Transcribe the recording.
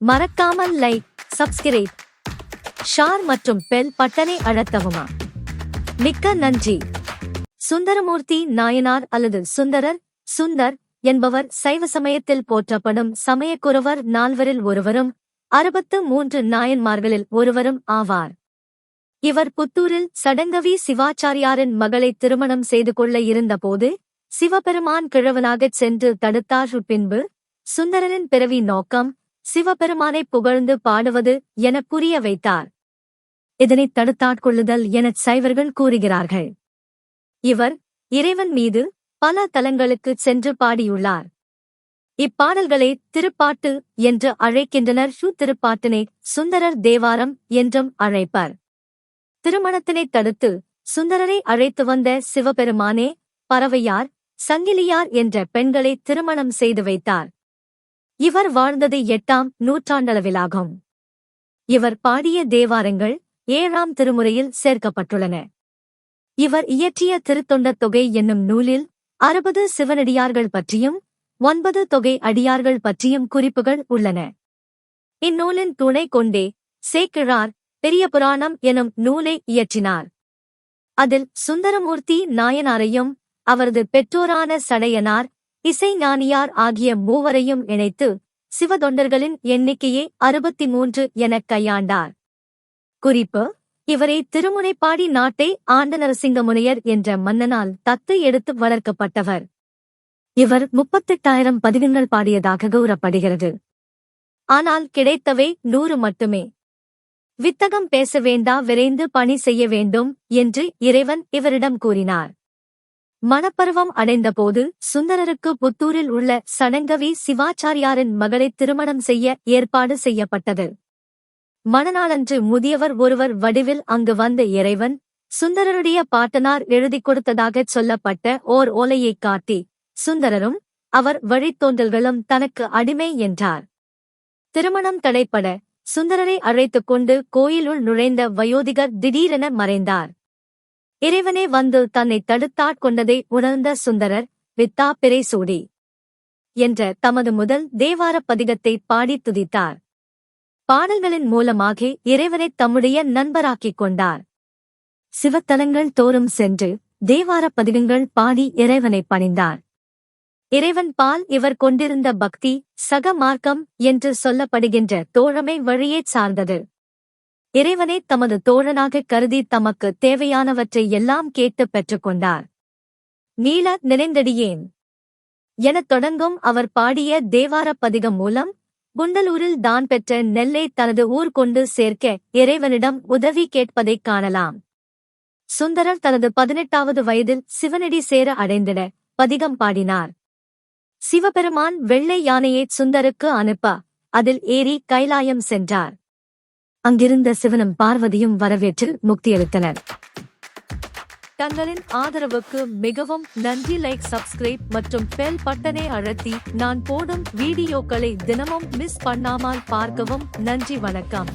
மறக்காமல் like subscribe ஷார் மற்றும் bell பட்டனை அழுத்தவுமா? மிக்க நன்றி. சுந்தரமூர்த்தி நாயனார் அல்லது சுந்தரர் சுந்தர் என்பவர் சைவ சமயத்தில் போற்றப்படும் சமயக்குறவர் நால்வரில் ஒருவரும் அறுபத்து மூன்று நாயன்மார்களில் ஒருவரும் ஆவார். இவர் புத்தூரில் சடங்கவி சிவாச்சாரியாரின் மகளை திருமணம் செய்து கொள்ள இருந்தபோது சிவபெருமான் கிழவனாகச் சென்று தடுத்தார். பின்பு சுந்தரனின் பிறவி நோக்கம் சிவபெருமானை புகழ்ந்து பாடுவது என புரிய வைத்தார். இதனைத் தடுத்தாட்கொள்ளுதல் எனச் சைவர்கள் கூறுகிறார்கள். இவர் இறைவன் மீது பல தலங்களுக்குச் சென்று பாடியுள்ளார். இப்பாடல்களை திருப்பாட்டு என்று அழைக்கின்றனர். ஷூ திருப்பாட்டினை சுந்தரர் தேவாரம் என்றும் அழைப்பர். திருமணத்தினைத் தடுத்து சுந்தரரை அழைத்து வந்த சிவபெருமானே பறவையார் சங்கிலியார் என்ற பெண்களை திருமணம் செய்து வைத்தார். இவர் வாழ்ந்தது எட்டாம் நூற்றாண்டளவிலாகும். இவர் பாடிய தேவாரங்கள் ஏழாம் திருமுறையில் சேர்க்கப்பட்டுள்ளன. இவர் இயற்றிய திருத்தொண்டத் தொகை என்னும் நூலில் அறுபது சிவனடியார்கள் பற்றியும் ஒன்பது தொகை அடியார்கள் பற்றியும் குறிப்புகள் உள்ளன. இந்நூலின் துணை கொண்டே சேக்கிழார் பெரிய புராணம் எனும் நூலை இயற்றினார். அதில் சுந்தரமூர்த்தி நாயனாரையும் அவரது பெற்றோரான சடையனார் இசைஞானியார் ஆகிய மூவரையும் இணைத்து சிவதொண்டர்களின் எண்ணிக்கையே அறுபத்தி மூன்று எனக் கையாண்டார். குறிப்பு இவரை திருமுனைப்பாடி நாட்டை ஆண்ட நரசிங்கமுனையர் என்ற மன்னனால் தத்து எடுத்து வளர்க்கப்பட்டவர். இவர் முப்பத்தெட்டாயிரம் பதிகங்கள் பாடியதாக கூறப்படுகிறது. ஆனால் கிடைத்தவை நூறு மட்டுமே. வித்தகம் பேச வேண்டா விரைந்து பணி செய்ய வேண்டும் என்று இறைவன் இவரிடம் கூறினார். மணப்பருவம் அடைந்தபோது சுந்தரருக்கு புத்தூரில் உள்ள சடங்கவி சிவாச்சாரியாரின் மகளை திருமணம் செய்ய ஏற்பாடு செய்யப்பட்டது. மணநாளன்று முதியவர் ஒருவர் வடிவில் அங்கு வந்த இறைவன் சுந்தரருடைய பாட்டனார் எழுதிக் கொடுத்ததாகச் சொல்லப்பட்ட ஓர் ஓலையைக் காட்டி சுந்தரரும் அவர் வழித்தோன்றல்களும் தனக்கு அடிமை என்றார். திருமணம் தடைப்பட சுந்தரரை அழைத்துக் கொண்டு கோயிலுள் நுழைந்த வயோதிகர் திடீரென மறைந்தார். இறைவனே வந்து தன்னை தடுத்தாட்கொண்டதை உணர்ந்த சுந்தரர் வித்தா பிரேசூடி என்ற தமது முதல் தேவாரப் பதிகத்தை பாடித் துதித்தார். பாடல்களின் மூலமாக இறைவனைத் தம்முடைய நண்பராக்கிக் கொண்டார். சிவத்தலங்கள் தோறும் சென்று தேவாரப் பதிகங்கள் பாடி இறைவனைப் பணிந்தார். இறைவன் பால் இவர் கொண்டிருந்த பக்தி சக மார்க்கம் என்று சொல்லப்படுகின்ற தோழமை வழியே சார்ந்தது. இறைவனை தமது தோழனாகக் கருதி தமக்கு தேவையானவற்றை எல்லாம் கேட்டுப் பெற்றுக்கொண்டார் நீல நினைந்தடியேன். எனத் தொடங்கும் அவர் பாடிய தேவாரப் பதிகம் மூலம் குண்டலூரில் தான் பெற்ற நெல்லை தனது ஊர் கொண்டு சேர்க்க இறைவனிடம் உதவி கேட்பதைக் காணலாம். சுந்தரர் தனது பதினெட்டாவது வயதில் சிவனடி சேர அடைந்திட பதிகம் பாடினார். சிவபெருமான் வெள்ளை யானையை சுந்தருக்கு அனுப்ப அதில் ஏறி கைலாயம் சென்றார். அங்கிருந்த சிவனும் பார்வதியும் வரவேற்று முக்தியளித்தனர். தங்களின் ஆதரவுக்கு மிகவும் நன்றி லைக் சப்ஸ்கிரைப் மற்றும் பெல் பட்டனை அழுத்தி நான் போடும் வீடியோக்களை தினமும் மிஸ் பண்ணாமல் பார்க்கவும் நன்றி வணக்கம்.